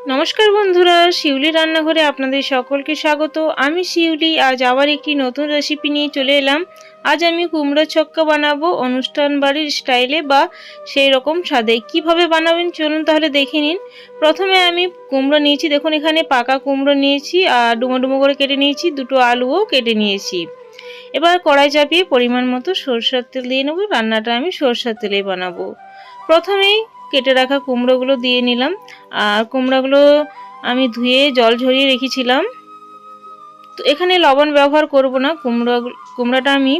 নমস্কার বন্ধুরা, শিউলি রান্নাঘরে আপনাদের সকলকে স্বাগত। আমি শিউলি, আজ আবার একটি নতুন রেসিপি নিয়ে চলে এলাম। আজ আমি কুমড়ো ছক্কা বানাবো অনুষ্ঠান বাড়ির স্টাইলে বা সেই রকম স্বাদে। কীভাবে বানাবেন চলুন তাহলে দেখে নিন। প্রথমে আমি কুমড়ো নিয়েছি, দেখুন এখানে পাকা কুমড়ো নিয়েছি আর ডুমো ডুমো করে কেটে নিয়েছি, দুটো আলুও কেটে নিয়েছি। এবার কড়াই চাপিয়ে পরিমাণ মতো সরষের তেল দিয়ে নেব, রান্নাটা আমি সরষের তেলেই বানাবো। প্রথমেই কেটে রাখা কুমড়োগুলো দিয়ে নিলাম। আর কুমড়োগুলো আমি ধুয়ে জল ঝরিয়ে রেখেছিলাম। তো এখানে লবণ ব্যবহার করব না। কুমড়ো, কুমড়োটা আমি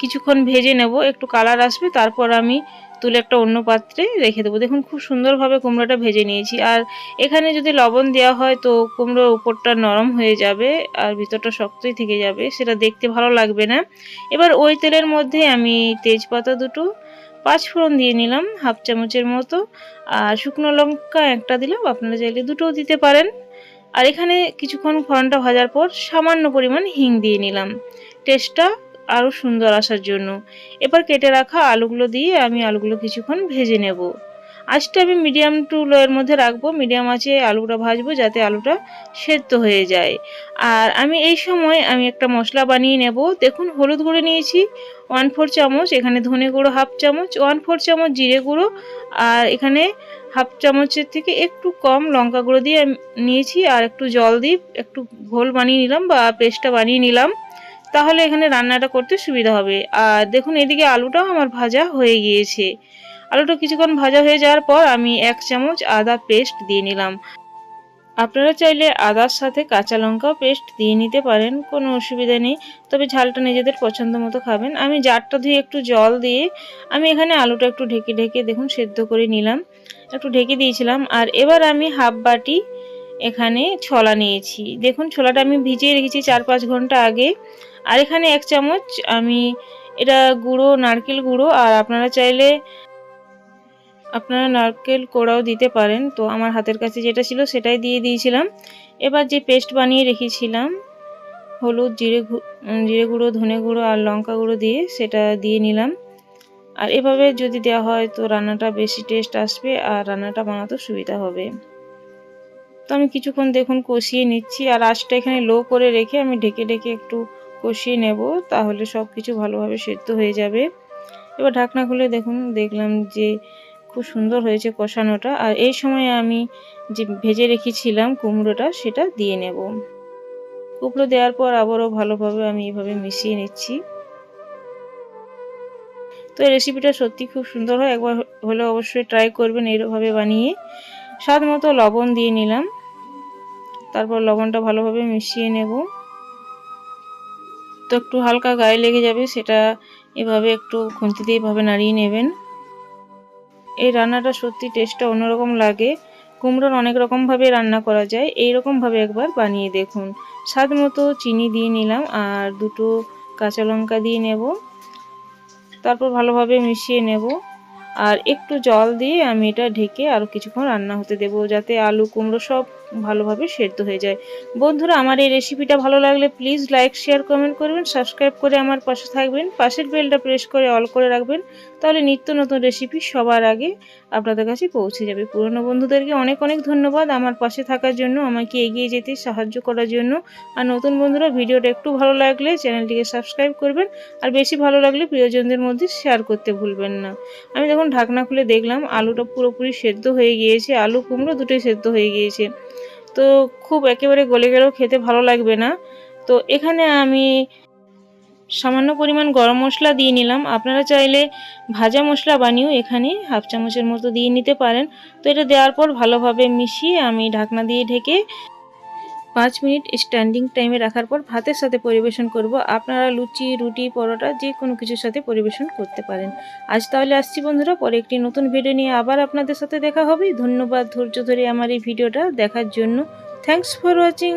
কিছুক্ষণ ভেজে নেব। একটু কালার আসবে, তারপর আমি তুলে একটা অন্য পাত্রে রেখে দেবো। দেখুন, খুব সুন্দরভাবে কুমড়োটা ভেজে নিয়েছি। আর এখানে যদি লবণ দেওয়া হয় তো কুমড়োর উপরটা নরম হয়ে যাবে আর ভিতরটা শক্তই থেকে যাবে। সেটা দেখতে ভালো লাগবে না। এবার ওই তেলের মধ্যে আমি তেজপাতা দুটো পাঁচ ফোড়ন দিয়ে নিলাম, হাফ চামচের মতো। আর শুকনো লঙ্কা একটা দিলাম, আপনারা চাইলে দুটোও দিতে পারেন। আর এখানে কিছুক্ষণ ফোড়নটা ভাজার পর সামান্য পরিমাণ হিং দিয়ে নিলাম। টেস্টটা আরও সুন্দর আসার জন্য। এবার কেটে রাখা আলুগুলো দিয়ে আমি আলুগুলো কিছুক্ষণ ভেজে নেব। আজটা আমি মিডিয়াম টু লোয়ের মধ্যে রাখব। মিডিয়াম আছে, আলুটা ভাজবো যাতে আলুটা সেদ্ধ হয়ে যায়। আর আমি এই সময় আমি একটা মশলা বানিয়ে নেব। দেখুন, হলুদ গুঁড়ো নিয়েছি ওয়ান ফোর চামচ, এখানে ধনে গুঁড়ো হাফ চামচ ওয়ান ফোর চামচ জিরে গুঁড়ো, আর এখানে হাফ চামচের থেকে একটু কম লঙ্কা গুঁড়ো দিয়ে নিয়েছি, আর একটু জল দিয়ে একটু ঘোল বানিয়ে নিলাম বা পেস্টটা বানিয়ে নিলাম। তাহলে এখানে রান্নাটা করতে সুবিধা হবে। আর দেখুন, এদিকে আলুটাও আমার ভাজা হয়ে গিয়েছে। আলুটা কিছুক্ষণ ভাজা হয়ে যাওয়ার পর আমি এক চামচ আদা পেস্ট দিয়ে নিলাম। আপনারা চাইলে আদার সাথে কাঁচা লঙ্কাও পেস্ট দিয়ে নিতে পারেন, কোনো অসুবিধা নেই। তবে ঝালটা নিজেদের পছন্দ মতো খাবেন। আমি জারটা ধুয়ে একটু জল দিয়ে আমি এখানে আলুটা একটু ঢেকে ঢেকে দেখুন সেদ্ধ করে নিলাম। একটু ঢেকে দিয়েছিলাম আর এবার আমি হাফ বাটি এখানে ছোলা নিয়েছি। দেখুন ছোলাটা আমি ভিজিয়ে রেখেছি চার পাঁচ ঘণ্টা আগে। আর এখানে এক চামচ আমি এটা গুঁড়ো, নারকেল গুঁড়ো আর আপনারা চাইলে আপনারা নারকেল কোড়াও দিতে পারেন। তো আমার হাতের কাছে যেটা ছিল সেটাই দিয়ে দিয়েছিলাম। এবার যে পেস্ট বানিয়ে রেখেছিলাম, হলুদ, জিরে জিরে গুঁড়ো, ধনে গুঁড়ো আর লঙ্কা গুঁড়ো দিয়ে সেটা দিয়ে নিলাম। আর এভাবে যদি দেওয়া হয় তো রান্নাটা বেশি টেস্ট আসবে আর রান্নাটা বানাতে সুবিধা হবে। তো আমি কিছুক্ষণ দেখুন কষিয়ে নিচ্ছি আর আঁচটা এখানে লো করে রেখে আমি ঢেকে ঢেকে একটু কষিয়ে নেব তাহলে সব কিছু ভালোভাবে সেদ্ধ হয়ে যাবে। এবার ঢাকনা খুলে দেখুন, দেখলাম যে খুব সুন্দর হয়েছে কষানোটা। আর এই সময় আমি যে ভেজে রেখেছিলাম কুমড়োটা, সেটা দিয়ে নেব। কুমড়ো দেওয়ার পর আবারও ভালোভাবে আমি এভাবে মিশিয়ে নিচ্ছি। তো এই রেসিপিটা সত্যি খুব সুন্দর হয়। একবার হলে অবশ্যই ট্রাই করবেন এইভাবে বানিয়ে। স্বাদ মতো লবণ দিয়ে নিলাম। তারপর লবণটা ভালোভাবে মিশিয়ে নেব। তো একটু হালকা গায়ে লেগে যাবে, সেটা এভাবে একটু খুন্তি দিয়ে এভাবে নাড়িয়ে নেবেন। এই রান্নাটা সত্যি টেস্টটা অন্যরকম লাগে। কুমড়োর অনেক রকমভাবে রান্না করা যায়। এই রকমভাবে একবার বানিয়ে দেখুন। স্বাদ মতো চিনি দিয়ে নিলাম আর দুটো কাঁচা লঙ্কা দিয়ে নেব। তারপর ভালোভাবে মিশিয়ে নেব। আর একটু জল দিয়ে আমি এটা ঢেকে আরও কিছুক্ষণ রান্না হতে দেবো, যাতে আলু, কুমড়ো সব ভালোভাবে সেদ্ধ হয়ে যায়। বন্ধুরা, আমার এই রেসিপিটা ভালো লাগলে প্লিজ লাইক শেয়ার কমেন্ট করবেন সাবস্ক্রাইব করে আমার পাশে থাকবেন, পাশের বেলটা প্রেস করে অল করে রাখবেন, তাহলে নিত্য নতুন রেসিপি সবার আগে আপনাদের কাছে পৌঁছে যাবে। পুরনো বন্ধুদেরকে অনেক অনেক ধন্যবাদ আমার পাশে থাকার জন্য, আমাকে এগিয়ে যেতে, সাহায্য করার জন্য। আর নতুন বন্ধুরা, ভিডিওটা একটু ভালো লাগলে চ্যানেলটিকে সাবস্ক্রাইব করবেন, আর বেশি ভালো লাগলে প্রিয়জনদের মধ্যে শেয়ার করতে ভুলবেন না। আমি যখন ঢাকনা খুলে দেখলাম, আলুটা পুরোপুরি সেদ্ধ হয়ে গিয়েছে, আলু কুমড়ো দুটোই সেদ্ধ হয়ে গিয়েছে। তো খুব একেবারে গলে গেলেও খেতে ভালো লাগবে না। তো এখানে আমি সামান্য পরিমাণ গরম মশলা দিয়ে নিলাম। আপনারা চাইলে ভাজা মশলা বানিয়েও এখানে হাফ চামচের মতো দিয়ে নিতে পারেন। তো এটা দেওয়ার পর ভালোভাবে মিশিয়ে আমি ঢাকনা দিয়ে ঢেকে পাঁচ মিনিট স্ট্যান্ডিং টাইমে রাখার পর ভাতের সাথে পরিবেশন করব। আপনারা লুচি, রুটি, পরোটা যে কোনো কিছুর সাথে পরিবেশন করতে পারেন। আজ তাহলে আসছি বন্ধুরা, পরে একটি নতুন ভিডিও নিয়ে আবার আপনাদের সাথে দেখা হবে। ধন্যবাদ ধৈর্য ধরে আমার এই ভিডিওটা দেখার জন্য। Thanks for watching